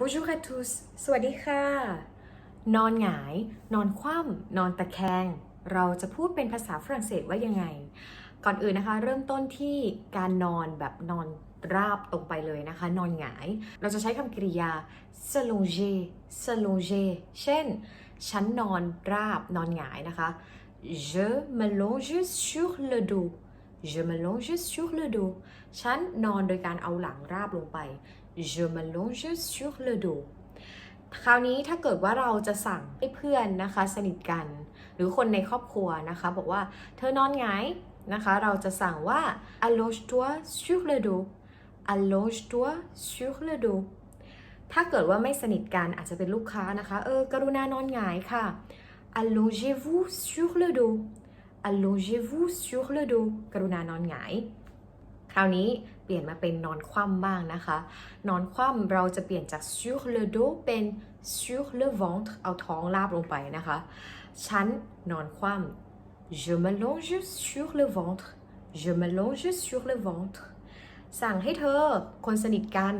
Bonjour à tous สวัสดีค่ะ นอนหงาย นอนคว่ำ นอนตะแคง เราจะพูดเป็นภาษาฝรั่งเศสว่ายังไง ก่อนอื่นนะคะ เริ่มต้นที่การนอนแบบนอนราบตรงไปเลยนะคะ นอนหงาย เราจะใช้คำกริยา s'allonger s'allonger เช่น ฉันนอนราบนอนหงายนะคะ je me longe sur le dos je me longe sur le dos ฉันนอนโดยการเอาหลังราบลงไป je me longe sur le dos คราวนี้ถ้าเกิดว่าเราจะสั่งให้เพื่อนนะคะสนิทกัน หรือคนในครอบครัวนะคะ บอกว่าเธอนอนหงายนะคะ เราจะสั่งว่า allonge-toi sur le dos allonge-toi sur le dos ถ้าเกิดว่าไม่สนิทกันอาจจะเป็นลูกค้านะคะ เออกรุณานอนหงายค่ะ allongez-vous sur le dos allongez-vous sur le dos กรุณานอนหงาย ราวนี้เปลี่ยนมาเป็นนอนคว่ำบ้างนะคะ นอนคว่ำเราจะเปลี่ยนจาก sur le dos เป็น sur le ventre เอาท้องราบลงไปนะคะ ฉันนอนคว่ำ je me longe sur le ventre je me longe sur le ventre สั่งให้เธอคนสนิทกัน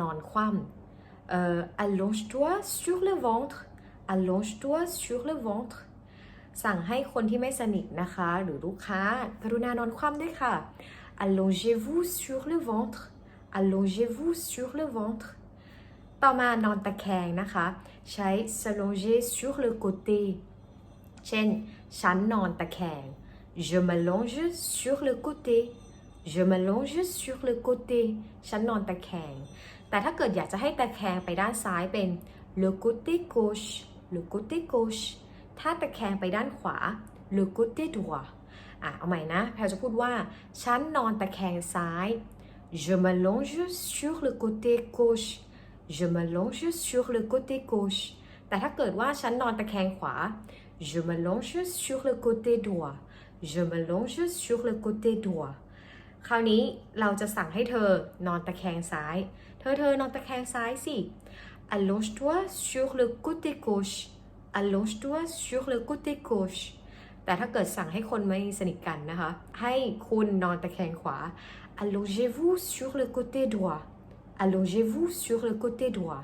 นอนคว่ำเอ่อ allonge-toi sur le ventre allonge-toi sur le ventre สั่งให้คนที่ไม่สนิทนะคะ หรือลูกค้ากรุณานอนคว่ำด้วยค่ะ allongez-vous sur le ventre allongez-vous sur le ventre ต่อมานอนตะแคงนะคะ ใช้ s'allonger sur le côté เช่น ฉันนอนตะแคง je me longe sur le côté je me longe sur le côté ฉันนอนตะแคง แต่ถ้าเกิดอยากจะให้ตะแคงไปด้านซ้ายเป็น le côté gauche le côté gauche ถ้าตะแคงไปด้านขวา le côté droit อะเอาใหม่นะแพลจะพูดว่า ฉันนอนตะแคงซ้าย je me longe sur le côté gauche je me longe sur le côté gauche แต่ถ้าเกิดว่าฉันนอนตะแคงขวา je me longe sur le côté droit je me longe sur le côté droit คราวนี้เราจะสั่งให้เธอนอนตะแคงซ้าย เธอเธอนอนตะแคงซ้ายสิ allonge-toi sur le côté gauche allonge-toi sur le côté gauche แต่ถ้าเกิดสั่งให้คนไม่สนิทกันนะคะ ให้คุณนอนตะแคงขวา allongez-vous sur le côté droit allongez-vous sur le côté droit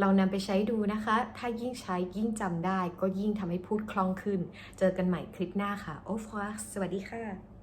เรานำไปใช้ดูนะคะ ถ้ายิ่งใช้ยิ่งจำได้ ก็ยิ่งทำให้พูดคล่องขึ้น เจอกันใหม่คลิปหน้าค่ะ โอฟราสวัสดีค่ะ